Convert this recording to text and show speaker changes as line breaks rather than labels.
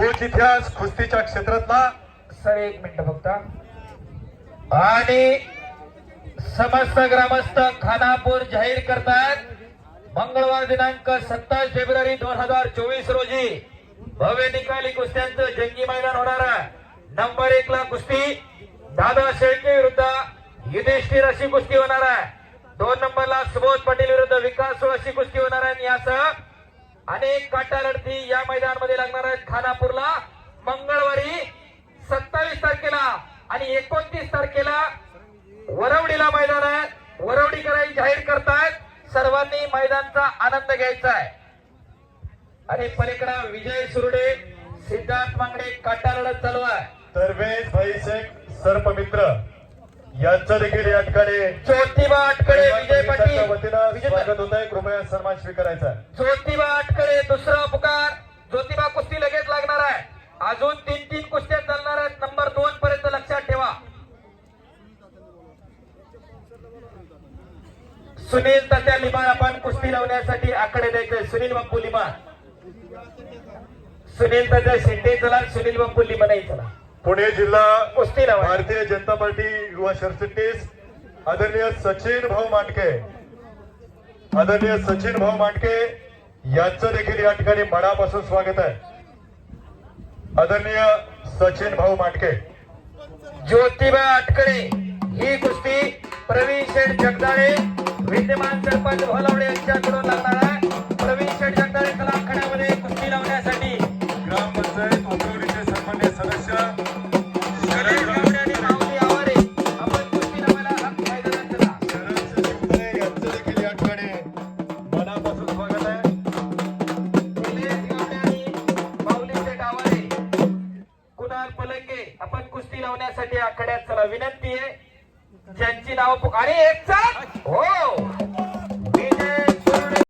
तोच इतिहास कुस्तीच्या क्षेत्रातला.
सर एक मिनिट फक्त आणि समस्त ग्रामस्थ खानापूर जाहीर करतात. मंगळवार दिनांक सत्तावीस फेब्रुवारी दोन हजार चोवीस रोजी भव्य निकाली कुस्त्यांचं जंगी मैदान होणार आहे. नंबर एक ला कुस्ती. दादा शेळके विरुद्ध युधिष्ठिर अशी कुस्ती होणार आहे. दोन नंबरला सुबोध पाटील विरुद्ध विकास अशी कुस्ती होणार आहे आणि यासह अनेक काटा लढती या मैदानामध्ये लागणार खानापूरला मंगळवारी सत्तावीस तारखेला आणि एकोणतीस तारखेला वरवडीला मैदान आहे. वरवडीकरांनी जाहीर करतायत. सर्वांनी मैदानचा आनंद घ्यायचा आहे. आणि पलीकडे विजय सुरडे सिद्धार्थ मांगडे काटा लढत चालू आहे.
तरवेज भाई शेख सर्पमित्र यांचं देखील या ठिकाणी
ज्योतिबा अटकडे विजय पाटील.
स्वागत होत आहे कृपया सन्मान स्वीकारायचा.
ज्योतिबा अटकडे दुसरा पुकार. ज्योतिबा कुस्ती अजून तीन तीन कुस्त्या चालणार आहेत. नंबर दोन पर्यंत लक्षात ठेवा. सुनील तात्या लिमान आपण कुस्ती लावण्यासाठी आकडे द्यायचे सुनील बाप्पू लिमान सुनील तात्या शेट्टे चला सुनील बाप्पू लिमानही चला.
पुणे जिल्हा
कुस्ती लावा.
भारतीय जनता पार्टी युवा सरचिटणीस आदरणीय सचिन भाऊ मांडके. आदरणीय सचिन भाऊ मांडके यांचं देखील या ठिकाणी मनापासून स्वागत आहे. आदरणीय सचिन भाऊ माटके
ज्योतिबा आटकडे ही कुस्ती प्रवीण शेठ जगदाळे विद्यमान सरपंच भोलावडे यांच्याकडून लागणार आहे प्रवीण शेठ लावण्यासाठी आखाड्यात चला विनंती आहे. ज्यांची नाव पुकारे एक साथ